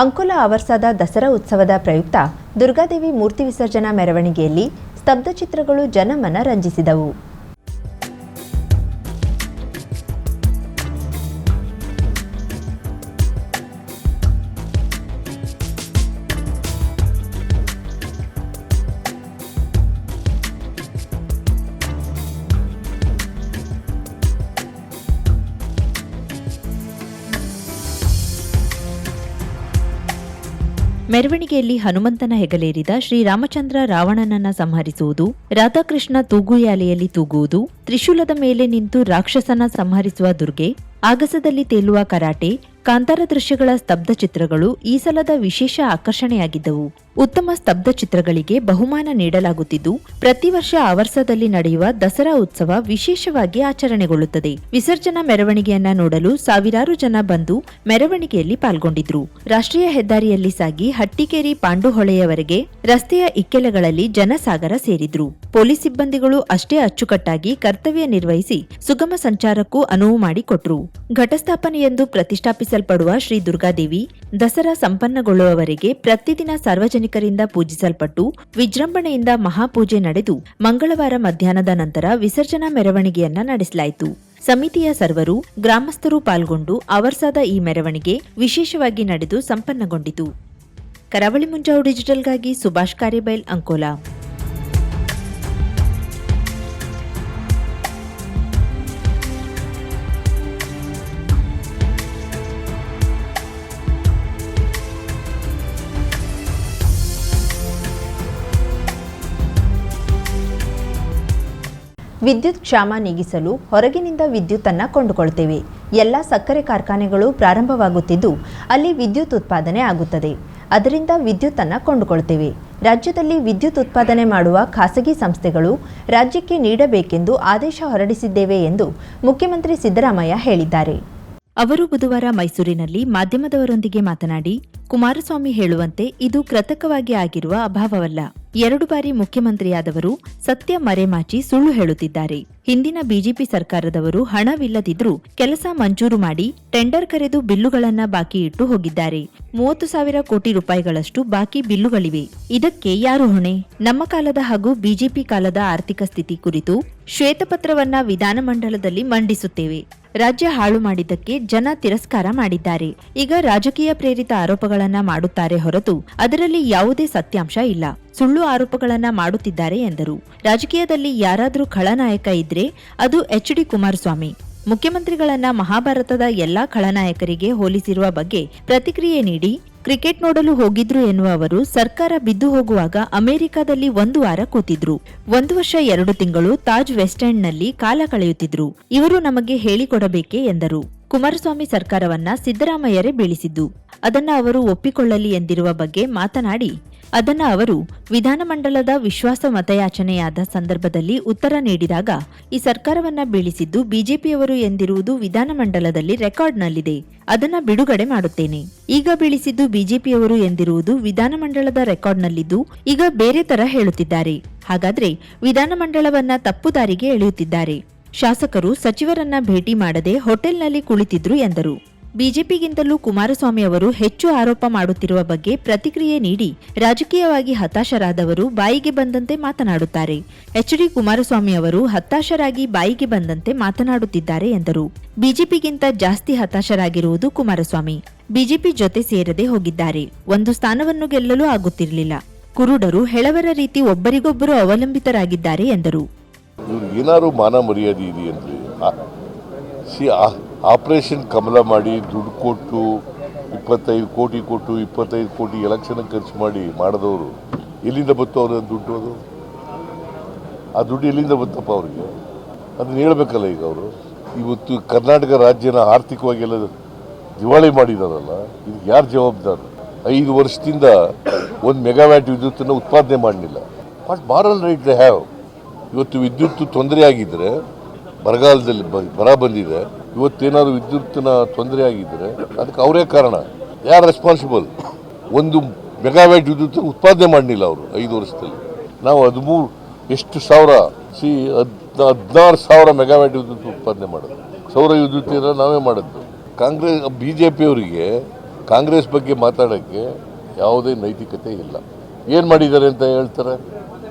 ಅಂಕೋಲ ಅವರ್ಸಾದ ದಸರಾ ಉತ್ಸವದ ಪ್ರಯುಕ್ತ ದುರ್ಗಾದೇವಿ ಮೂರ್ತಿ ವಿಸರ್ಜನಾ ಮೆರವಣಿಗೆಯಲ್ಲಿ ಸ್ತಬ್ಧಚಿತ್ರಗಳು ಜನಮನ ರಂಜಿಸಿದವು. ಮೆರವಣಿಗೆಯಲ್ಲಿ ಹನುಮಂತನ ಹೆಗಲೇರಿದ ಶ್ರೀರಾಮಚಂದ್ರ ರಾವಣನನ್ನ ಸಂಹರಿಸುವುದು, ರಾಧಾಕೃಷ್ಣ ತೂಗುಯಾಲೆಯಲ್ಲಿ ತೂಗುವುದು, ತ್ರಿಶೂಲದ ಮೇಲೆ ನಿಂತು ರಾಕ್ಷಸನ ಸಂಹರಿಸುವ ದುರ್ಗೆ ಆಗಸದಲ್ಲಿ ತೇಲುವ ಕರಾಟೆ, ಕಾಂತಾರ ದೃಶ್ಯಗಳ ಸ್ತಬ್ಧ ಚಿತ್ರಗಳು ಈ ಸಲದ ವಿಶೇಷ ಆಕರ್ಷಣೆಯಾಗಿದ್ದವು. ಉತ್ತಮ ಸ್ತಬ್ಧ ಚಿತ್ರಗಳಿಗೆ ಬಹುಮಾನ ನೀಡಲಾಗುತ್ತಿದ್ದು, ಪ್ರತಿ ವರ್ಷ ಆವರ್ಸದಲ್ಲಿ ನಡೆಯುವ ದಸರಾ ಉತ್ಸವ ವಿಶೇಷವಾಗಿ ಆಚರಣೆಗೊಳ್ಳುತ್ತದೆ. ವಿಸರ್ಜನಾ ಮೆರವಣಿಗೆಯನ್ನ ನೋಡಲು ಸಾವಿರಾರು ಜನ ಬಂದು ಮೆರವಣಿಗೆಯಲ್ಲಿ ಪಾಲ್ಗೊಂಡಿದ್ರು. ರಾಷ್ಟ್ರೀಯ ಹೆದ್ದಾರಿಯಲ್ಲಿ ಸಾಗಿ ಹಟ್ಟಿಕೇರಿ ಪಾಂಡುಹೊಳೆಯವರೆಗೆ ರಸ್ತೆಯ ಇಕ್ಕೆಲೆಗಳಲ್ಲಿ ಜನಸಾಗರ ಸೇರಿದ್ರು. ಪೊಲೀಸ್ ಸಿಬ್ಬಂದಿಗಳು ಅಷ್ಟೇ ಅಚ್ಚುಕಟ್ಟಾಗಿ ಕರ್ತವ್ಯ ನಿರ್ವಹಿಸಿ ಸುಗಮ ಸಂಚಾರಕ್ಕೂ ಅನುವು ಮಾಡಿಕೊಟ್ರು. ಘಟಸ್ಥಾಪನೆಯೆಂದು ಪ್ರತಿಷ್ಠಾಪಿಸಲ್ಪಡುವ ಶ್ರೀ ದುರ್ಗಾದೇವಿ ದಸರಾ ಸಂಪನ್ನಗೊಳ್ಳುವವರೆಗೆ ಪ್ರತಿದಿನ ಸಾರ್ವಜನಿಕರಿಂದ ಪೂಜಿಸಲ್ಪಟ್ಟು ವಿಜೃಂಭಣೆಯಿಂದ ಮಹಾಪೂಜೆ ನಡೆದು ಮಂಗಳವಾರ ಮಧ್ಯಾಹ್ನದ ನಂತರ ವಿಸರ್ಜನಾ ಮೆರವಣಿಗೆಯನ್ನ ನಡೆಸಲಾಯಿತು. ಸಮಿತಿಯ ಸರ್ವರು, ಗ್ರಾಮಸ್ಥರು ಪಾಲ್ಗೊಂಡು ಅವರ್ಸಾದ ಈ ಮೆರವಣಿಗೆ ವಿಶೇಷವಾಗಿ ನಡೆದು ಸಂಪನ್ನಗೊಂಡಿತು. ಕರಾವಳಿ ಮುಂಜಾವು ಡಿಜಿಟಲ್ಗಾಗಿ ಸುಭಾಷ್ ಕಾರ್ಯಬೈಲ್ ಅಂಕೋಲಾ. ವಿದ್ಯುತ್ ಕ್ಷಾಮ ನೀಗಿಸಲು ಹೊರಗಿನಿಂದ ವಿದ್ಯುತ್ತನ್ನು ಕೊಂಡುಕೊಳ್ತೇವೆ. ಎಲ್ಲ ಸಕ್ಕರೆ ಕಾರ್ಖಾನೆಗಳು ಪ್ರಾರಂಭವಾಗುತ್ತಿದ್ದು ಅಲ್ಲಿ ವಿದ್ಯುತ್ ಉತ್ಪಾದನೆ ಆಗುತ್ತದೆ. ಅದರಿಂದ ವಿದ್ಯುತ್ತನ್ನು ಕೊಂಡುಕೊಳ್ತೇವೆ. ರಾಜ್ಯದಲ್ಲಿ ವಿದ್ಯುತ್ ಉತ್ಪಾದನೆ ಮಾಡುವ ಖಾಸಗಿ ಸಂಸ್ಥೆಗಳು ರಾಜ್ಯಕ್ಕೆ ನೀಡಬೇಕೆಂದು ಆದೇಶ ಹೊರಡಿಸಿದ್ದೇವೆ ಎಂದು ಮುಖ್ಯಮಂತ್ರಿ ಸಿದ್ದರಾಮಯ್ಯ ಹೇಳಿದ್ದಾರೆ. ಅವರು ಬುಧವಾರ ಮೈಸೂರಿನಲ್ಲಿ ಮಾಧ್ಯಮದವರೊಂದಿಗೆ ಮಾತನಾಡಿ, ಕುಮಾರಸ್ವಾಮಿ ಹೇಳುವಂತೆ ಇದು ಕೃತಕವಾಗಿ ಆಗಿರುವ ಅಭಾವವಲ್ಲ. ಎರಡು ಬಾರಿ ಮುಖ್ಯಮಂತ್ರಿಯಾದವರು ಸತ್ಯ ಮರೆಮಾಚಿ ಸುಳ್ಳು ಹೇಳುತ್ತಿದ್ದಾರೆ. ಹಿಂದಿನ ಬಿಜೆಪಿ ಸರ್ಕಾರದವರು ಹಣವಿಲ್ಲದಿದ್ರೂ ಕೆಲಸ ಮಂಜೂರು ಮಾಡಿ ಟೆಂಡರ್ ಕರೆದು ಬಿಲ್ಲುಗಳನ್ನ ಬಾಕಿ ಇಟ್ಟು ಹೋಗಿದ್ದಾರೆ. ಮೂವತ್ತು ಸಾವಿರ ಕೋಟಿ ರೂಪಾಯಿಗಳಷ್ಟು ಬಾಕಿ ಬಿಲ್ಲುಗಳಿವೆ. ಇದಕ್ಕೆ ಯಾರು ಹೊಣೆ? ನಮ್ಮ ಕಾಲದ ಹಾಗೂ ಬಿಜೆಪಿ ಕಾಲದ ಆರ್ಥಿಕ ಸ್ಥಿತಿ ಕುರಿತು ಶ್ವೇತಪತ್ರವನ್ನ ವಿಧಾನಮಂಡಲದಲ್ಲಿ ಮಂಡಿಸುತ್ತೇವೆ. ರಾಜ್ಯ ಹಾಳು ಮಾಡಿದ್ದಕ್ಕೆ ಜನ ತಿರಸ್ಕಾರ ಮಾಡಿದ್ದಾರೆ. ಈಗ ರಾಜಕೀಯ ಪ್ರೇರಿತ ಆರೋಪಗಳನ್ನ ಮಾಡುತ್ತಾರೆ ಹೊರತು ಅದರಲ್ಲಿ ಯಾವುದೇ ಸತ್ಯಾಂಶ ಇಲ್ಲ. ಸುಳ್ಳು ಆರೋಪಗಳನ್ನ ಮಾಡುತ್ತಿದ್ದಾರೆ ಎಂದರು. ರಾಜಕೀಯದಲ್ಲಿ ಯಾರಾದರೂ ಖಳನಾಯಕ ಇದ್ರೆ ಅದು ಎಚ್ ಡಿ ಕುಮಾರಸ್ವಾಮಿ. ಮುಖ್ಯಮಂತ್ರಿಗಳನ್ನ ಮಹಾಭಾರತದ ಎಲ್ಲಾ ಖಳನಾಯಕರಿಗೆ ಹೋಲಿಸಿರುವ ಬಗ್ಗೆ ಪ್ರತಿಕ್ರಿಯೆ ನೀಡಿ ಕ್ರಿಕೆಟ್ ನೋಡಲು ಹೋಗಿದ್ರು ಎನ್ನುವ ಅವರು ಸರ್ಕಾರ ಬಿದ್ದು ಹೋಗುವಾಗ ಅಮೆರಿಕದಲ್ಲಿ ಒಂದು ವಾರ ಕೂತಿದ್ರು. ಒಂದು ವರ್ಷ ಎರಡು ತಿಂಗಳು ತಾಜ್ ವೆಸ್ಟ್ ಎಂಡ್ನಲ್ಲಿ ಕಾಲ ಕಳೆಯುತ್ತಿದ್ರು. ಇವರು ನಮಗೆ ಹೇಳಿಕೊಡಬೇಕೆ ಎಂದರು. ಕುಮಾರಸ್ವಾಮಿ ಸರ್ಕಾರವನ್ನ ಸಿದ್ದರಾಮಯ್ಯರೇ ಬೀಳಿಸಿದ್ದು. ಅದನ್ನ ಅವರು ಒಪ್ಪಿಕೊಳ್ಳಲಿ ಎಂದಿರುವ ಬಗ್ಗೆ ಮಾತನಾಡಿ ಅದನ್ನ ಅವರು ವಿಧಾನಮಂಡಲದ ವಿಶ್ವಾಸ ಮತಯಾಚನೆಯಾದ ಸಂದರ್ಭದಲ್ಲಿ ಉತ್ತರ ನೀಡಿದಾಗ, ಈ ಸರ್ಕಾರವನ್ನ ಬೀಳಿಸಿದ್ದು ಬಿಜೆಪಿಯವರು ಎಂದಿರುವುದು ವಿಧಾನಮಂಡಲದಲ್ಲಿ ರೆಕಾರ್ಡ್ನಲ್ಲಿದೆ. ಅದನ್ನ ಬಿಡುಗಡೆ ಮಾಡುತ್ತೇನೆ. ಈಗ ಬೀಳಿಸಿದ್ದು ಬಿಜೆಪಿಯವರು ಎಂದಿರುವುದು ವಿಧಾನಮಂಡಲದ ರೆಕಾರ್ಡ್ನಲ್ಲಿದ್ದು ಈಗ ಬೇರೆ ತರ ಹೇಳುತ್ತಿದ್ದಾರೆ. ಹಾಗಾದ್ರೆ ವಿಧಾನಮಂಡಲವನ್ನ ತಪ್ಪು ದಾರಿಗೆ ಎಳೆಯುತ್ತಿದ್ದಾರೆ. ಶಾಸಕರು ಸಚಿವರನ್ನ ಭೇಟಿ ಮಾಡದೆ ಹೋಟೆಲ್ನಲ್ಲಿ ಕುಳಿತಿದ್ರು ಎಂದರು. ಬಿಜೆಪಿಗಿಂತಲೂ ಕುಮಾರಸ್ವಾಮಿ ಅವರು ಹೆಚ್ಚು ಆರೋಪ ಮಾಡುತ್ತಿರುವ ಬಗ್ಗೆ ಪ್ರತಿಕ್ರಿಯೆ ನೀಡಿ ರಾಜಕೀಯವಾಗಿ ಹತಾಶರಾದವರು ಬಾಯಿಗೆ ಬಂದಂತೆ ಮಾತನಾಡುತ್ತಾರೆ. ಎಚ್ ಡಿ ಕುಮಾರಸ್ವಾಮಿ ಅವರು ಹತಾಶರಾಗಿ ಬಾಯಿಗೆ ಬಂದಂತೆ ಮಾತನಾಡುತ್ತಿದ್ದಾರೆ ಎಂದರು. ಬಿಜೆಪಿಗಿಂತ ಜಾಸ್ತಿ ಹತಾಶರಾಗಿರುವುದು ಕುಮಾರಸ್ವಾಮಿ. ಬಿಜೆಪಿ ಜೊತೆ ಸೇರದೆ ಹೋಗಿದ್ದಾರೆ. ಒಂದು ಸ್ಥಾನವನ್ನು ಗೆಲ್ಲಲು ಆಗುತ್ತಿರಲಿಲ್ಲ. ಕುರುಡರು ಹೆಳವರ ರೀತಿ ಒಬ್ಬರಿಗೊಬ್ಬರು ಅವಲಂಬಿತರಾಗಿದ್ದಾರೆ ಎಂದರು. ಆಪರೇಷನ್ ಕಮಲ ಮಾಡಿ ದುಡ್ಡು ಕೊಟ್ಟು, ಇಪ್ಪತ್ತೈದು ಕೋಟಿ ಕೊಟ್ಟು, ಇಪ್ಪತ್ತೈದು ಕೋಟಿ ಎಲೆಕ್ಷನ್ ಖರ್ಚು ಮಾಡಿ ಮಾಡಿದವರು, ಎಲ್ಲಿಂದ ಬತ್ತು ಅವ್ರ ದುಡ್ಡು ಅದು? ಆ ದುಡ್ಡು ಎಲ್ಲಿಂದ ಬತ್ತಪ್ಪ ಅವ್ರಿಗೆ? ಅದನ್ನ ಹೇಳ್ಬೇಕಲ್ಲ ಈಗ ಅವರು. ಇವತ್ತು ಕರ್ನಾಟಕ ರಾಜ್ಯನ ಆರ್ಥಿಕವಾಗಿ ಎಲ್ಲ ದಿವಾಳಿ ಮಾಡಿದಾರಲ್ಲ ಇದಕ್ಕೆ ಯಾರು ಜವಾಬ್ದಾರಿ? ಐದು ವರ್ಷದಿಂದ ಒಂದು ಮೆಗಾವ್ಯಾಟ್ ವಿದ್ಯುತ್ತನ್ನು ಉತ್ಪಾದನೆ ಮಾಡಲಿಲ್ಲ. But moral right they have ಇವತ್ತು ವಿದ್ಯುತ್ ತೊಂದರೆ ಆಗಿದ್ದರೆ ಬರಗಾಲದಲ್ಲಿ ಬರ ಬಂದಿದೆ ಇವತ್ತೇನಾದ್ರು ವಿದ್ಯುತ್ತಿನ ತೊಂದರೆ ಆಗಿದ್ದರೆ ಅದಕ್ಕೆ ಅವರೇ ಕಾರಣ. ಯಾರು ರೆಸ್ಪಾನ್ಸಿಬಲ್ ಒಂದು ಮೆಗಾವ್ಯಾಟ್ ವಿದ್ಯುತ್ ಉತ್ಪಾದನೆ ಮಾಡಲಿಲ್ಲ ಅವರು ಐದು ವರ್ಷದಲ್ಲಿ. ನಾವು ಹದಿಮೂರು, ಎಷ್ಟು ಸಾವಿರ, ಸಿ ಹದ್ ಹದಿನಾರು ಸಾವಿರ ಮೆಗಾವ್ಯಾಟ್ ವಿದ್ಯುತ್ ಉತ್ಪಾದನೆ ಮಾಡೋದು ಸೌರ ವಿದ್ಯುತ್ ಏನೋ ನಾವೇ ಮಾಡಿದ್ದು. ಕಾಂಗ್ರೆಸ್ ಬಿ ಜೆ ಪಿಯವರಿಗೆ ಕಾಂಗ್ರೆಸ್ ಬಗ್ಗೆ ಮಾತಾಡೋಕ್ಕೆ ಯಾವುದೇ ನೈತಿಕತೆ ಇಲ್ಲ. ಏನು ಮಾಡಿದ್ದಾರೆ ಅಂತ ಹೇಳ್ತಾರೆ?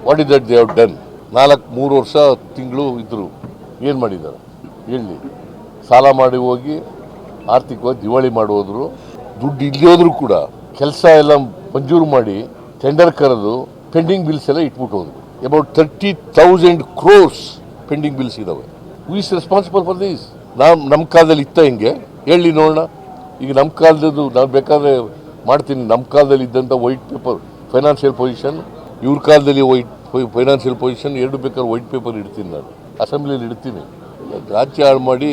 What is that they have done ನಾಲ್ಕು, ಮೂರು ವರ್ಷ ತಿಂಗಳು ಇದ್ದರು ಏನು ಮಾಡಿದ್ದಾರೆ? ಹೇಳಿ. ಸಾಲ ಮಾಡಿ ಹೋಗಿ ಆರ್ಥಿಕವಾಗಿ ದಿವಾಳಿ ಮಾಡೋದ್ರು ದುಡ್ಡು ಇಲ್ಲಿಯೋದ್ರು ಕೂಡ ಕೆಲಸ ಎಲ್ಲ ಮಂಜೂರು ಮಾಡಿ ಟೆಂಡರ್ ಕರೆದು ಪೆಂಡಿಂಗ್ ಬಿಲ್ಸ್ ಎಲ್ಲ ಇಟ್ಬಿಟ್ಟು ಹೋದ್ರು. About thirty thousand crores pending bills ಇದಾವೆ. Who is responsible for this ನಾವು ನಮ್ಮ ಕಾಲದಲ್ಲಿ ಇತ್ತ ಹಿಂಗೆ. ಹೇಳಿ ನೋಡೋಣ. ಈಗ ನಮ್ಮ ಕಾಲದ್ದು ನಾನು ಬೇಕಾದ್ರೆ ಮಾಡ್ತೀನಿ. ನಮ್ಮ ಕಾಲದಲ್ಲಿ ಇದ್ದಂಥ ವೈಟ್ ಪೇಪರ್ ಫೈನಾನ್ಷಿಯಲ್ ಪೊಸಿಷನ್ ಇವ್ರ ಕಾಲದಲ್ಲಿ ವೈಟ್ ಫೈನಾನ್ಷಿಯಲ್ ಪೊಸಿಷನ್ ಎರಡು ಬೇಕಾದ್ರೆ ವೈಟ್ ಪೇಪರ್ ಇಡ್ತೀನಿ ನಾನು. ಅಸೆಂಬ್ಲಿಯಲ್ಲಿ ಇಡ್ತೀನಿ. ರಾಜ್ಯ ಹಾಳು ಮಾಡಿ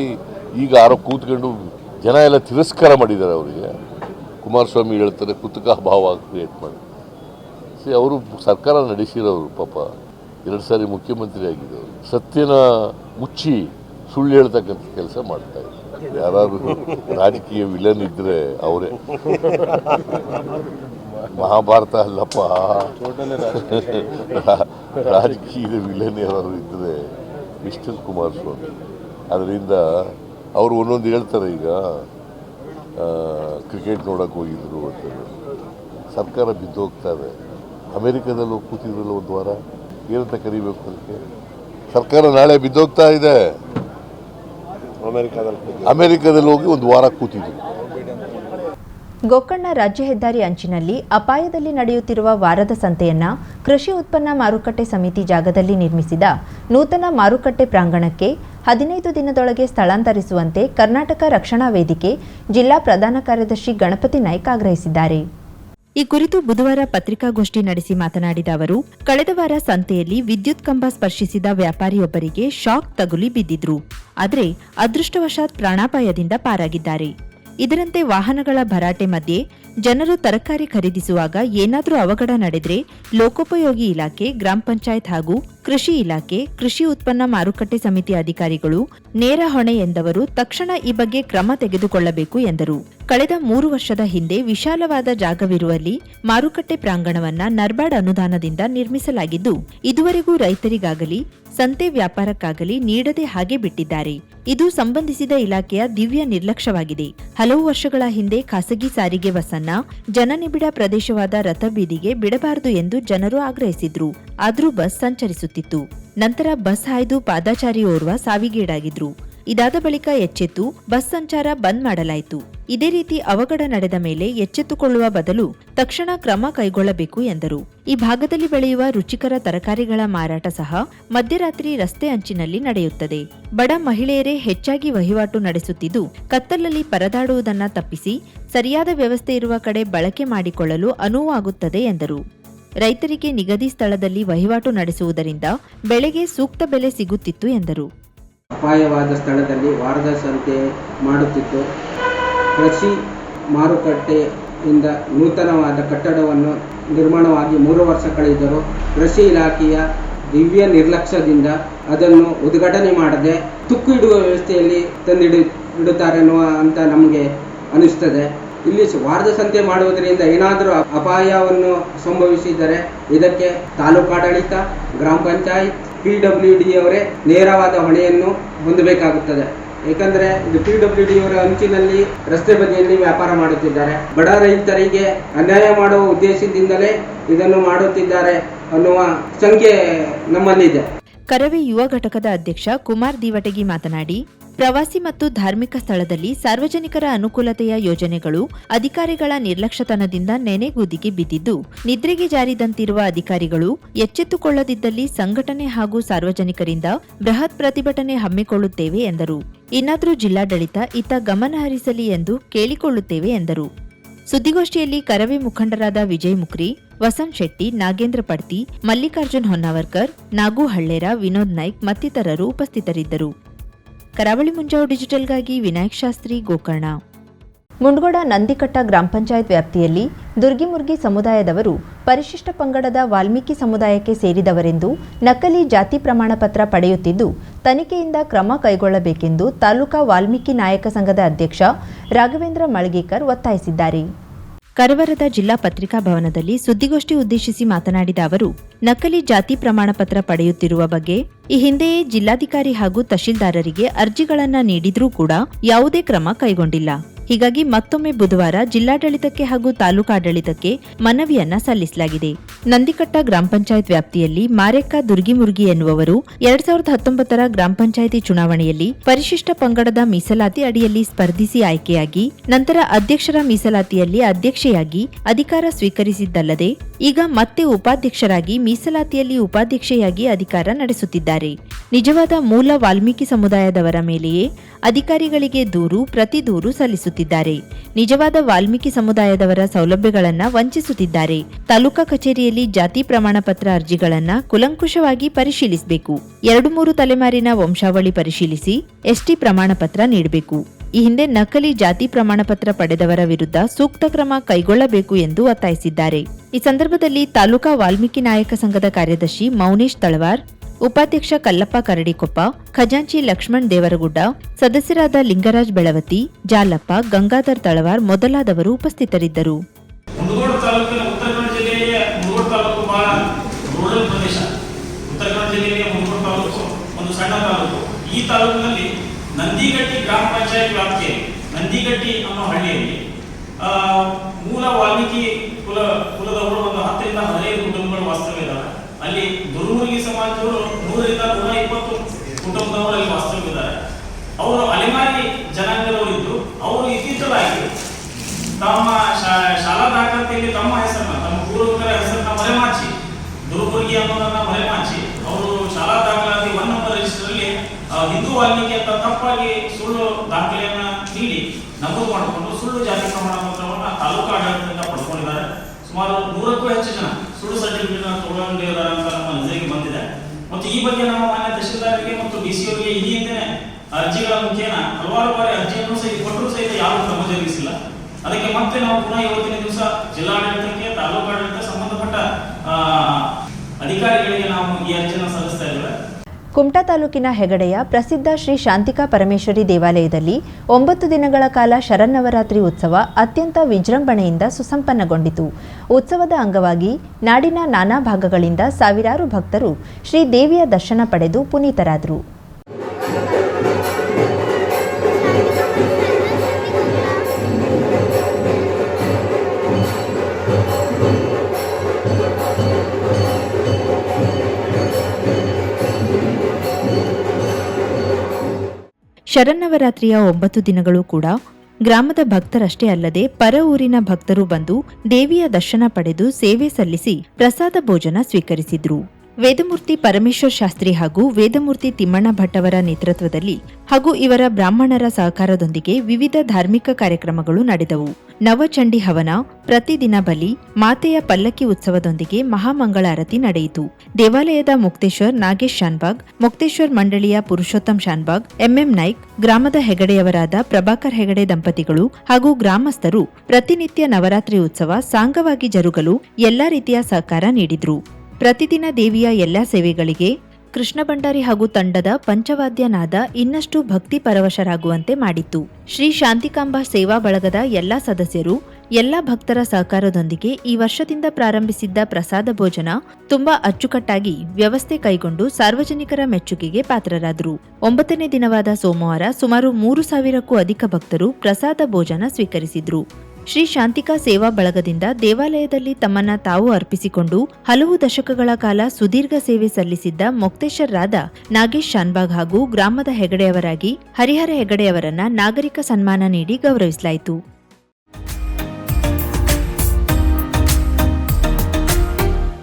ಈಗ ಆರೋ ಕೂತ್ಕೊಂಡು ಜನ ಎಲ್ಲ ತಿರಸ್ಕಾರ ಮಾಡಿದ್ದಾರೆ ಅವರಿಗೆ. ಕುಮಾರಸ್ವಾಮಿ ಹೇಳ್ತಾರೆ, ಕುತುಕ ಭಾವ ಕ್ರಿಯೇಟ್ ಮಾಡಿ. ಸಿ, ಅವರು ಸರ್ಕಾರ ನಡೆಸಿರೋರು ಪಾಪ. ಎರಡು ಸಾರಿ ಮುಖ್ಯಮಂತ್ರಿ ಆಗಿದ್ದವರು. ಸತ್ಯನ ಮುಚ್ಚಿ ಸುಳ್ಳು ಹೇಳ್ತಕ್ಕಂಥ ಕೆಲಸ ಮಾಡ್ತಾ ಇದ್ದಾರೆ. ಯಾರಾದರೂ ರಾಜಕೀಯ ವಿಲನ್ ಇದ್ದರೆ ಅವರೇ. ಮಹಾಭಾರತ ಅಲ್ಲಪ್ಪ. ರಾಜಕೀಯ ರಾಜಕೀಯದ ವಿಲನ್ ಯಾರಾದ್ರು ಇದ್ದರೆ ವಿಷ್ಣು ಕುಮಾರಸ್ವಾಮಿ ಅದರಿಂದ ಅವರು ಒಂದೊಂದು ಹೇಳ್ತಾರೆ ಈಗ ಕ್ರಿಕೆಟ್ ನೋಡಕ್ಕೆ ಹೋಗಿದ್ರು ಅಂತ ಸರ್ಕಾರ ಬಿದ್ದೋಗ್ತಾ ಇದೆ. ಅಮೇರಿಕಾದಲ್ಲಿ ಹೋಗಿ ಕೂತಿದ್ರಲ್ಲ ಒಂದು ವಾರ ಏನಂತ ಕರಿಬೇಕು ಅದಕ್ಕೆ? ಸರ್ಕಾರ ನಾಳೆ ಬಿದ್ದೋಗ್ತಾ ಇದೆ. ಅಮೆರಿಕಾದಲ್ಲಿ ಅಮೇರಿಕಾದಲ್ಲಿ ಹೋಗಿ ಒಂದು ವಾರ ಕೂತಿದ್ರು. ಗೋಕರ್ಣ ರಾಜ್ಯ ಹೆದ್ದಾರಿ ಅಂಚಿನಲ್ಲಿ ಅಪಾಯದಲ್ಲಿ ನಡೆಯುತ್ತಿರುವ ವಾರದ ಸಂತೆಯನ್ನ ಕೃಷಿ ಉತ್ಪನ್ನ ಮಾರುಕಟ್ಟೆ ಸಮಿತಿ ಜಾಗದಲ್ಲಿ ನಿರ್ಮಿಸಿದ ನೂತನ ಮಾರುಕಟ್ಟೆ ಪ್ರಾಂಗಣಕ್ಕೆ ಹದಿನೈದು ದಿನದೊಳಗೆ ಸ್ಥಳಾಂತರಿಸುವಂತೆ ಕರ್ನಾಟಕ ರಕ್ಷಣಾ ವೇದಿಕೆ ಜಿಲ್ಲಾ ಪ್ರಧಾನ ಕಾರ್ಯದರ್ಶಿ ಗಣಪತಿ ನಾಯ್ಕ ಆಗ್ರಹಿಸಿದ್ದಾರೆ. ಈ ಕುರಿತು ಬುಧವಾರ ಪತ್ರಿಕಾಗೋಷ್ಠಿ ನಡೆಸಿ ಮಾತನಾಡಿದ ಅವರು, ಕಳೆದ ವಾರ ಸಂತೆಯಲ್ಲಿ ವಿದ್ಯುತ್ ಕಂಬ ಸ್ಪರ್ಶಿಸಿದ ವ್ಯಾಪಾರಿಯೊಬ್ಬರಿಗೆ ಶಾಕ್ ತಗುಲಿ ಬಿದ್ದಿದ್ರು. ಆದರೆ ಅದೃಷ್ಟವಶಾತ್ ಪ್ರಾಣಾಪಾಯದಿಂದ ಪಾರಾಗಿದ್ದಾರೆ. ಇದರಂತೆ ವಾಹನಗಳ ಭರಾಟೆ ಮಧ್ಯೆ ಜನರು ತರಕಾರಿ ಖರೀದಿಸುವಾಗ ಏನಾದರೂ ಅವಘಡ ನಡೆದರೆ ಲೋಕೋಪಯೋಗಿ ಇಲಾಖೆ, ಗ್ರಾಮ ಪಂಚಾಯತ್ ಹಾಗೂ ಕೃಷಿ ಇಲಾಖೆ, ಕೃಷಿ ಉತ್ಪನ್ನ ಮಾರುಕಟ್ಟೆ ಸಮಿತಿ ಅಧಿಕಾರಿಗಳು ನೇರ ಹೊಣೆ ಎಂದವರು ತಕ್ಷಣ ಈ ಬಗ್ಗೆ ಕ್ರಮ ತೆಗೆದುಕೊಳ್ಳಬೇಕು ಎಂದರು. ಕಳೆದ ಮೂರು ವರ್ಷದ ಹಿಂದೆ ವಿಶಾಲವಾದ ಜಾಗವಿರುವಲ್ಲಿ ಮಾರುಕಟ್ಟೆ ಪ್ರಾಂಗಣವನ್ನ ನರ್ಬಾಡ್ ಅನುದಾನದಿಂದ ನಿರ್ಮಿಸಲಾಗಿದ್ದು, ಇದುವರೆಗೂ ರೈತರಿಗಾಗಲಿ, ಸಂತೆ ವ್ಯಾಪಾರಕ್ಕಾಗಲಿ ನೀಡದೆ ಹಾಗೆ ಬಿಟ್ಟಿದ್ದಾರೆ. ಇದು ಸಂಬಂಧಿಸಿದ ಇಲಾಖೆಯ ದಿವ್ಯ ನಿರ್ಲಕ್ಷ್ಯವಾಗಿದೆ. ಹಲವು ವರ್ಷಗಳ ಹಿಂದೆ ಖಾಸಗಿ ಸಾರಿಗೆ ವಸನ್ನ, ಜನನಿಬಿಡ ಪ್ರದೇಶವಾದ ರಥಬೀದಿಗೆ ಬಿಡಬಾರದು ಎಂದು ಜನರು ಆಗ್ರಹಿಸಿದ್ರು. ಆದರೂ ಬಸ್ ಸಂಚರಿಸುತ್ತಿತ್ತು. ನಂತರ ಬಸ್ ಹಾಯ್ದು ಪಾದಾಚಾರಿಯೋರ್ವ ಸಾವಿಗೀಡಾಗಿದ್ರು. ಇದಾದ ಬಳಿಕ ಎಚ್ಚೆತ್ತು, ಬಸ್ ಸಂಚಾರ ಬಂದ್ ಮಾಡಲಾಯಿತು. ಇದೇ ರೀತಿ ಅವಘಡ ನಡೆದ ಮೇಲೆ ಎಚ್ಚೆತ್ತುಕೊಳ್ಳುವ ಬದಲು ತಕ್ಷಣ ಕ್ರಮ ಕೈಗೊಳ್ಳಬೇಕು ಎಂದರು. ಈ ಭಾಗದಲ್ಲಿ ಬೆಳೆಯುವ ರುಚಿಕರ ತರಕಾರಿಗಳ ಮಾರಾಟ ಸಹ ಮಧ್ಯರಾತ್ರಿ ರಸ್ತೆ ಅಂಚಿನಲ್ಲಿ ನಡೆಯುತ್ತದೆ. ಬಡ ಮಹಿಳೆಯರೇ ಹೆಚ್ಚಾಗಿ ವಹಿವಾಟು ನಡೆಸುತ್ತಿದ್ದು, ಕತ್ತಲಲ್ಲಿ ಪರದಾಡುವುದನ್ನ ತಪ್ಪಿಸಿ ಸರಿಯಾದ ವ್ಯವಸ್ಥೆ ಇರುವ ಕಡೆ ಬಳಕೆ ಮಾಡಿಕೊಳ್ಳಲು ಅನುವಾಗುತ್ತದೆ ಎಂದರು. ರೈತರಿಗೆ ನಿಗದಿ ಸ್ಥಳದಲ್ಲಿ ವಹಿವಾಟು ನಡೆಸುವುದರಿಂದ ಬೆಳೆಗೆ ಸೂಕ್ತ ಬೆಲೆ ಸಿಗುತ್ತಿತ್ತು ಎಂದರು. ಅಪಾಯವಾದ ಸ್ಥಳದಲ್ಲಿ ವಾರದ ಸಂತೆ ಮಾಡುತ್ತಿತ್ತು. ಕೃಷಿ ಮಾರುಕಟ್ಟೆಯಿಂದ ನೂತನವಾದ ಕಟ್ಟಡವನ್ನು ನಿರ್ಮಾಣವಾಗಿ ಮೂರು ವರ್ಷ ಕಳೆದರೂ ಕೃಷಿ ಇಲಾಖೆಯ ದಿವ್ಯ ನಿರ್ಲಕ್ಷ್ಯದಿಂದ ಅದನ್ನು ಉದ್ಘಾಟನೆ ಮಾಡದೆ ತುಕ್ಕು ಇಡುವ ವ್ಯವಸ್ಥೆಯಲ್ಲಿ ತಂದಿಡಿ ಇಡುತ್ತಾರೆ ಅನ್ನುವ ಅಂತ ನಮಗೆ ಅನಿಸ್ತದೆ. ಇಲ್ಲಿ ವಾರದ ಸಂತೆ ಮಾಡುವುದರಿಂದ ಏನಾದರೂ ಅಪಾಯವನ್ನು ಸಂಭವಿಸಿದರೆ ಇದಕ್ಕೆ ತಾಲೂಕಾಡಳಿತ ಗ್ರಾಮ ಪಂಚಾಯತ್, ಪಿ ಡಬ್ಲ್ಯೂ ಡಿ ಅವರೇ ನೇರವಾದ ಹೊಣೆಯನ್ನು ಹೊಂದಬೇಕಾಗುತ್ತದೆ. ಏಕೆಂದರೆ ಇದು ಪಿ ಡಿ ಅವರ ಅಂಚಿನಲ್ಲಿ ರಸ್ತೆ ಬದಿಯಲ್ಲಿ ವ್ಯಾಪಾರ ಮಾಡುತ್ತಿದ್ದಾರೆ. ಬಡ ರೈತರಿಗೆ ಅನ್ಯಾಯ ಮಾಡುವ ಉದ್ದೇಶದಿಂದಲೇ ಇದನ್ನು ಮಾಡುತ್ತಿದ್ದಾರೆ ಅನ್ನುವ ಶಂಕೆ ನಮ್ಮಲ್ಲಿದೆ. ಕರವೇ ಯುವ ಘಟಕದ ಅಧ್ಯಕ್ಷ ಕುಮಾರ್ ದಿವಟಗಿ ಮಾತನಾಡಿ, ಪ್ರವಾಸಿ ಮತ್ತು ಧಾರ್ಮಿಕ ಸ್ಥಳದಲ್ಲಿ ಸಾರ್ವಜನಿಕರ ಅನುಕೂಲತೆಯ ಯೋಜನೆಗಳು ಅಧಿಕಾರಿಗಳ ನಿರ್ಲಕ್ಷ್ಯತನದಿಂದ ನೆನೆಗುದಿಗೆ ಬಿದ್ದಿದ್ದು, ನಿದ್ರೆಗೆ ಜಾರಿದಂತಿರುವ ಅಧಿಕಾರಿಗಳು ಎಚ್ಚೆತ್ತುಕೊಳ್ಳದಿದ್ದಲ್ಲಿ ಸಂಘಟನೆ ಹಾಗೂ ಸಾರ್ವಜನಿಕರಿಂದ ಬೃಹತ್ ಪ್ರತಿಭಟನೆ ಹಮ್ಮಿಕೊಳ್ಳುತ್ತೇವೆ ಎಂದರು. ಇನ್ನಾದರೂ ಜಿಲ್ಲಾಡಳಿತ ಇತ್ತ ಗಮನ ಹರಿಸಲಿ ಎಂದು ಕೇಳಿಕೊಳ್ಳುತ್ತೇವೆ ಎಂದರು. ಸುದ್ದಿಗೋಷ್ಠಿಯಲ್ಲಿ ಕರವೇ ಮುಖಂಡರಾದ ವಿಜಯ್ ಮುಕ್ರಿ ವಸಂತ್ ಶೆಟ್ಟಿ, ನಾಗೇಂದ್ರ ಪಡ್ತಿ, ಮಲ್ಲಿಕಾರ್ಜುನ್ ಹೊನ್ನಾವರ್ಕರ್, ನಾಗು ಹಳ್ಳೇರ, ವಿನೋದ್ ನಾಯ್ಕ್ ಮತ್ತಿತರರು ಉಪಸ್ಥಿತರಿದ್ದರು. ಕರಾವಳಿ ಮುಂಜಾವು ಡಿಜಿಟಲ್ಗಾಗಿ ವಿನಾಯಕ್ ಶಾಸ್ತ್ರಿ, ಗೋಕರ್ಣ. ಮುಂಡಗೋಡ ನಂದಿಕಟ್ಟ ಗ್ರಾಮ ಪಂಚಾಯತ್ ವ್ಯಾಪ್ತಿಯಲ್ಲಿ ದುರ್ಗಿಮುರ್ಗಿ ಸಮುದಾಯದವರು ಪರಿಶಿಷ್ಟ ಪಂಗಡದ ವಾಲ್ಮೀಕಿ ಸಮುದಾಯಕ್ಕೆ ಸೇರಿದವರೆಂದು ನಕಲಿ ಜಾತಿ ಪ್ರಮಾಣ ಪತ್ರ ಪಡೆಯುತ್ತಿದ್ದು, ತನಿಖೆಯಿಂದ ಕ್ರಮ ಕೈಗೊಳ್ಳಬೇಕೆಂದು ತಾಲೂಕಾ ವಾಲ್ಮೀಕಿ ನಾಯಕ ಸಂಘದ ಅಧ್ಯಕ್ಷ ರಾಘವೇಂದ್ರ ಮಳಗೇಕರ್ ಒತ್ತಾಯಿಸಿದ್ದಾರೆ. ಕರವರದ ಜಿಲ್ಲಾ ಪತ್ರಿಕಾ ಭವನದಲ್ಲಿ ಸುದ್ದಿಗೋಷ್ಠಿ ಉದ್ದೇಶಿಸಿ ಮಾತನಾಡಿದ ಅವರು, ನಕಲಿ ಜಾತಿ ಪ್ರಮಾಣ ಪತ್ರ ಪಡೆಯುತ್ತಿರುವ ಬಗ್ಗೆ ಈ ಹಿಂದೆಯೇ ಜಿಲ್ಲಾಧಿಕಾರಿ ಹಾಗೂ ತಹಶೀಲ್ದಾರರಿಗೆ ಅರ್ಜಿಗಳನ್ನು ನೀಡಿದರೂ ಕೂಡ ಯಾವುದೇ ಕ್ರಮ ಕೈಗೊಂಡಿಲ್ಲ. ಹೀಗಾಗಿ ಮತ್ತೊಮ್ಮೆ ಬುಧವಾರ ಜಿಲ್ಲಾಡಳಿತಕ್ಕೆ ಹಾಗೂ ತಾಲೂಕಾಡಳಿತಕ್ಕೆ ಮನವಿಯನ್ನ ಸಲ್ಲಿಸಲಾಗಿದೆ. ನಂದಿಕಟ್ಟ ಗ್ರಾಮ ಪಂಚಾಯತ್ ವ್ಯಾಪ್ತಿಯಲ್ಲಿ ಮಾರೆಕ್ಕ ದುರ್ಗಿಮುರ್ಗಿ ಎನ್ನುವವರು ಎರಡ್ ಸಾವಿರದ ಹತ್ತೊಂಬತ್ತರ ಗ್ರಾಮ ಪಂಚಾಯಿತಿ ಚುನಾವಣೆಯಲ್ಲಿ ಪರಿಶಿಷ್ಟ ಪಂಗಡದ ಮೀಸಲಾತಿ ಅಡಿಯಲ್ಲಿ ಸ್ಪರ್ಧಿಸಿ ಆಯ್ಕೆಯಾಗಿ, ನಂತರ ಅಧ್ಯಕ್ಷರ ಮೀಸಲಾತಿಯಲ್ಲಿ ಅಧ್ಯಕ್ಷೆಯಾಗಿ ಅಧಿಕಾರ ಸ್ವೀಕರಿಸಿದ್ದಲ್ಲದೆ, ಈಗ ಮತ್ತೆ ಉಪಾಧ್ಯಕ್ಷರಾಗಿ ಮೀಸಲಾತಿಯಲ್ಲಿ ಉಪಾಧ್ಯಕ್ಷೆಯಾಗಿ ಅಧಿಕಾರ ನಡೆಸುತ್ತಿದ್ದಾರೆ. ನಿಜವಾದ ಮೂಲ ವಾಲ್ಮೀಕಿ ಸಮುದಾಯದವರ ಮೇಲೆಯೇ ಅಧಿಕಾರಿಗಳಿಗೆ ದೂರು, ಪ್ರತಿ ದೂರು ಸಲ್ಲಿಸುತ್ತಿದ್ದಾರೆ. ನಿಜವಾದ ವಾಲ್ಮೀಕಿ ಸಮುದಾಯದವರ ಸೌಲಭ್ಯಗಳನ್ನು ವಂಚಿಸುತ್ತಿದ್ದಾರೆ. ತಾಲೂಕಾ ಕಚೇರಿಯಲ್ಲಿ ಜಾತಿ ಪ್ರಮಾಣ ಪತ್ರ ಅರ್ಜಿಗಳನ್ನು ಕುಲಂಕುಷವಾಗಿ ಪರಿಶೀಲಿಸಬೇಕು. ಎರಡು ಮೂರು ತಲೆಮಾರಿನ ವಂಶಾವಳಿ ಪರಿಶೀಲಿಸಿ ಎಸ್ಟಿ ಪ್ರಮಾಣ ಪತ್ರ ನೀಡಬೇಕು. ಈ ಹಿಂದೆ ನಕಲಿ ಜಾತಿ ಪ್ರಮಾಣ ಪತ್ರ ಪಡೆದವರ ವಿರುದ್ಧ ಸೂಕ್ತ ಕ್ರಮ ಕೈಗೊಳ್ಳಬೇಕು ಎಂದು ಒತ್ತಾಯಿಸಿದ್ದಾರೆ. ಈ ಸಂದರ್ಭದಲ್ಲಿ ತಾಲೂಕಾ ವಾಲ್ಮೀಕಿ ನಾಯಕ ಸಂಘದ ಕಾರ್ಯದರ್ಶಿ ಮೌನೇಶ್ ತಳವಾರ್ ಉಪಾಧ್ಯಕ್ಷ ಕಲ್ಲಪ್ಪ ಕರಡಿಕೊಪ್ಪ, ಖಜಾಂಚಿ ಲಕ್ಷ್ಮಣ್ ದೇವರಗುಡ್ಡ, ಸದಸ್ಯರಾದ ಲಿಂಗರಾಜ್ ಬೆಳವತಿ, ಜಾಲಪ್ಪ, ಗಂಗಾಧರ್ ತಳವಾರ್ ಮೊದಲಾದವರು ಉಪಸ್ಥಿತರಿದ್ದರು. ಈ ತಾಲೂಕಿನಲ್ಲಿ ನಂದಿಗಟ್ಟಿ ಗ್ರಾಮ ಪಂಚಾಯತ್ ವ್ಯಾಪ್ತಿಯಲ್ಲಿ, ನಂದಿಗಟ್ಟಿ ಅನ್ನೋ ಹಳ್ಳಿಯಲ್ಲಿ ಮೂಲ ವಾಲ್ಮೀಕಿ ಕುಲ ಕುಲದವರು ಒಂದು ಹತ್ತರಿಂದ ಹದಿನೈದು ಕುಟುಂಬಗಳು ವಾಸ್ತವ್ಯ ಇದ್ದಾರೆ ಅಲ್ಲಿ ದುರ್ಮುರ್ಗಿ ಸಮಾಜದವರು ನೂರರಿಂದ ನೂರ ಇಪ್ಪತ್ತು ಕುಟುಂಬದವರು ಅಲ್ಲಿ ವಾಸ್ತವಿದ್ದಾರೆ ಅವರು ಅಲೆಮಾರಿ ಜನಾಂಗದವರು ಅವರು ಇತ್ತೀಚಲಾಗಿ ತಮ್ಮ ಶಾಲಾ ದಾಖಲಾತಿಯಲ್ಲಿ ತಮ್ಮ ಹೆಸರನ್ನ, ತಮ್ಮ ಪೂರ್ವಕರ ಹೆಸರನ್ನ ಮರೆಮಾಚಿ ದುರ್ಬುರ್ಗಿ ಅನ್ನೋದನ್ನ ಮರೆಮಾಚಿ, ಅವರು ಶಾಲಾ ದಾಖಲಾತಿ one number register Hindu Valmiki ಅಂತ ತಪ್ಪಾಗಿ ಸುಳ್ಳು ದಾಖಲೆಯನ್ನ ನೀಡಿ ನಮೂದು ಮಾಡಿಕೊಂಡು ಸುಳ್ಳು ಜಾತಿ ಪ್ರಮಾಣ ಪತ್ರವನ್ನ ತಾಲೂಕು ಆಡಳಿತದಿಂದ ಪಡ್ಕೊಂಡಿದ್ದಾರೆ. ಸುಮಾರು ನೂರಕ್ಕೂ ಹೆಚ್ಚು ಜನ ಸುಳ್ಳು ಸರ್ಟಿಫಿಕೇಟ್ ತಗೊಂಡಿದ್ದಾರೆ ಅಂತ ನಮ್ಮ ನಜರಿಗೆ ಬಂದಿದೆ. ಮತ್ತು ಈ ಬಗ್ಗೆ ನಮ್ಮ ಮಾನ್ಯ ತಹಶೀಲ್ದಾರರಿಗೆ ಮತ್ತು ಡಿ ಸಿ ಅವರಿಗೆ ಈ ಹಿಂದೆ ಅರ್ಜಿಗಳ ಮುಖೇನ ಹಲವಾರು ಬಾರಿ ಅರ್ಜಿಯನ್ನು ಸಹಿತ ಕೊಟ್ಟರು ಸಹಿತ ಯಾರು ಕ್ರಮ ಜರುಗಿಸಿಲ್ಲ. ಅದಕ್ಕೆ ಮತ್ತೆ ನಾವು ಪುನಃ ಇವತ್ತಿನ ದಿವಸ ಜಿಲ್ಲಾಡಳಿತಕ್ಕೆ ತಾಲೂಕಾಡಳಿತ ಸಂಬಂಧಪಟ್ಟ ಅಧಿಕಾರಿಗಳಿಗೆ ನಾವು ಈ ಅರ್ಜಿಯನ್ನು ಸಲ್ಲಿಸ್ತಾ ಇದ್ದೇವೆ. ಕುಮಟಾ ತಾಲೂಕಿನ ಹೆಗಡೆಯ ಪ್ರಸಿದ್ಧ ಶ್ರೀ ಶಾಂತಿಕಾ ಪರಮೇಶ್ವರಿ ದೇವಾಲಯದಲ್ಲಿ ಒಂಬತ್ತು ದಿನಗಳ ಕಾಲ ಶರನ್ನವರಾತ್ರಿ ಉತ್ಸವ ಅತ್ಯಂತ ವಿಜೃಂಭಣೆಯಿಂದ ಸುಸಂಪನ್ನಗೊಂಡಿತು. ಉತ್ಸವದ ಅಂಗವಾಗಿ ನಾಡಿನ ನಾನಾ ಭಾಗಗಳಿಂದ ಸಾವಿರಾರು ಭಕ್ತರು ಶ್ರೀ ದೇವಿಯ ದರ್ಶನ ಪಡೆದು ಪುನೀತರಾದರು. ಶರನ್ನವರಾತ್ರಿಯ ಒಂಬತ್ತು ದಿನಗಳು ಕೂಡ ಗ್ರಾಮದ ಭಕ್ತರಷ್ಟೇ ಅಲ್ಲದೆ ಪರ ಊರಿನ ಭಕ್ತರು ಬಂದು ದೇವಿಯ ದರ್ಶನ ಪಡೆದು ಸೇವೆ ಸಲ್ಲಿಸಿ ಪ್ರಸಾದ ಭೋಜನ ಸ್ವೀಕರಿಸಿದ್ರು. ವೇದಮೂರ್ತಿ ಪರಮೇಶ್ವರ್ ಶಾಸ್ತ್ರಿ ಹಾಗೂ ವೇದಮೂರ್ತಿ ತಿಮ್ಮಣ್ಣ ಭಟ್ ಅವರ ನೇತೃತ್ವದಲ್ಲಿ ಹಾಗೂ ಇವರ ಬ್ರಾಹ್ಮಣರ ಸಹಕಾರದೊಂದಿಗೆ ವಿವಿಧ ಧಾರ್ಮಿಕ ಕಾರ್ಯಕ್ರಮಗಳು ನಡೆದವು. ನವಚಂಡಿ ಹವನ ಪ್ರತಿದಿನ ಬಲಿ, ಮಾತೆಯ ಪಲ್ಲಕ್ಕಿ ಉತ್ಸವದೊಂದಿಗೆ ಮಹಾಮಂಗಳಾರತಿ ನಡೆಯಿತು. ದೇವಾಲಯದ ಮುಕ್ತೇಶ್ವರ್ ನಾಗೇಶ್ ಶಾನ್ಬಾಗ್, ಮುಕ್ತೇಶ್ವರ್ ಮಂಡಳಿಯ ಪುರುಷೋತ್ತಮ್ ಶಾನ್ಬಾಗ್, ಎಂಎಂ ನಾಯ್ಕ್, ಗ್ರಾಮದ ಹೆಗಡೆಯವರಾದ ಪ್ರಭಾಕರ್ ಹೆಗಡೆ ದಂಪತಿಗಳು ಹಾಗೂ ಗ್ರಾಮಸ್ಥರು ಪ್ರತಿನಿತ್ಯ ನವರಾತ್ರಿ ಉತ್ಸವ ಸಾಂಗವಾಗಿ ಜರುಗಲು ಎಲ್ಲಾ ರೀತಿಯ ಸಹಕಾರ ನೀಡಿದ್ರು. ಪ್ರತಿದಿನ ದೇವಿಯ ಎಲ್ಲ ಸೇವೆಗಳಿಗೆ ಕೃಷ್ಣ ಭಂಡಾರಿ ಹಾಗೂ ತಂಡದ ಪಂಚವಾದ್ಯನಾದ ಇನ್ನಷ್ಟು ಭಕ್ತಿ ಪರವಶರಾಗುವಂತೆ ಮಾಡಿತ್ತು. ಶ್ರೀ ಶಾಂತಿಕಾಂಬ ಸೇವಾ ಬಳಗದ ಎಲ್ಲ ಸದಸ್ಯರು, ಎಲ್ಲ ಭಕ್ತರ ಸಹಕಾರದೊಂದಿಗೆ ಈ ವರ್ಷದಿಂದ ಪ್ರಾರಂಭಿಸಿದ್ದ ಪ್ರಸಾದ ಭೋಜನ ತುಂಬಾ ಅಚ್ಚುಕಟ್ಟಾಗಿ ವ್ಯವಸ್ಥೆ ಕೈಗೊಂಡು ಸಾರ್ವಜನಿಕರ ಮೆಚ್ಚುಗೆಗೆ ಪಾತ್ರರಾದರು. ಒಂಬತ್ತನೇ ದಿನವಾದ ಸೋಮವಾರ ಸುಮಾರು ಮೂರು ಸಾವಿರಕ್ಕೂ ಅಧಿಕ ಭಕ್ತರು ಪ್ರಸಾದ ಭೋಜನ ಸ್ವೀಕರಿಸಿದ್ರು. ಶ್ರೀ ಶಾಂತಿಕಾ ಸೇವಾ ಬಳಗದಿಂದ ದೇವಾಲಯದಲ್ಲಿ ತಮ್ಮನ್ನ ತಾವು ಅರ್ಪಿಸಿಕೊಂಡು ಹಲವು ದಶಕಗಳ ಕಾಲ ಸುದೀರ್ಘ ಸೇವೆ ಸಲ್ಲಿಸಿದ್ದ ಮೊಕ್ತೇಶ್ವರರಾದ ನಾಗೇಶ್ ಶಾನ್ಬಾಗ್ ಹಾಗೂ ಗ್ರಾಮದ ಹೆಗಡೆಯವರಾಗಿ ಹರಿಹರ ಹೆಗಡೆಯವರನ್ನ ನಾಗರಿಕ ಸನ್ಮಾನ ನೀಡಿ ಗೌರವಿಸಲಾಯಿತು.